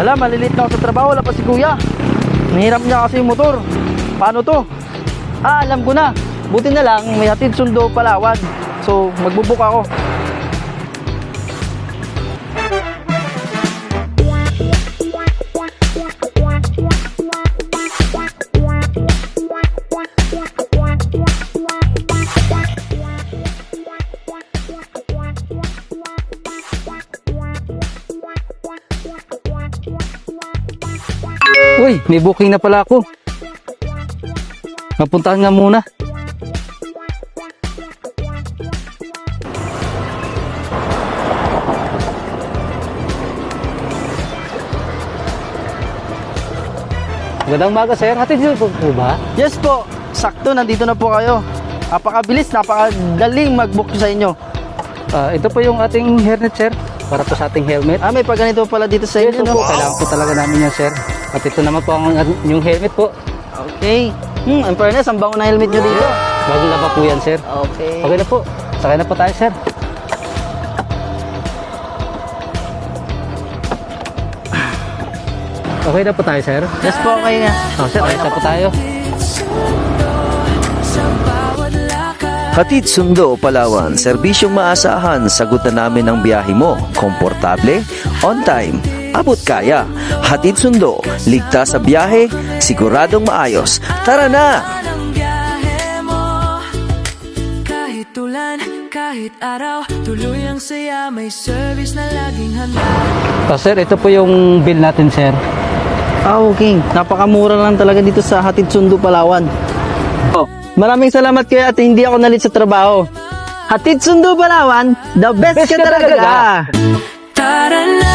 Hala, malilit na ako sa trabaho, wala pa si kuya. Nahirap niya kasi yung motor. Paano to? Ah, alam ko na. Buti na lang, may hatid sundo Palawan. So, magbubuk ako. Uy, may booking na pala ako. Mapuntahan nga muna. Magandang umaga, sir. Hatid niyo po po ba? Yes po, sakto, nandito na po kayo. Napakabilis, napakadaling mag-book sa inyo. Ah, ito po yung ating hairnet, sir. Para po sa ating helmet. Ah, may paganito pala dito sa Yes, inyo, po. no? Kailangan po talaga namin yan, sir. At ito naman po ang yung helmet po. Okay. Hmm, in fairness, ang bango na helmet nyo dito. Bagong laba po yan, sir. Okay. Okay na po. Sakay na po tayo, sir. Okay na po tayo, sir. Yes po, okay nga. Oh, sir, ayos na po tayo. Hatid Sundo, Palawan, serbisyong maasahan, sagutan namin ang biyahe mo. Komportable, on time, abot kaya. Hatid Sundo, ligtas sa biyahe, siguradong maayos. Tara na! Kahit tulan, kahit araw Tuloy ang saya, may service na laging handa Oh, sir, ito po yung bill natin, sir. Ah, okay. Napakamura lang talaga dito sa Hatid Sundo, Palawan. Oh, maraming salamat kayo at hindi ako nalit sa trabaho. Hatid Sundo, Palawan, the best, Best ka talaga. talaga. Tara na,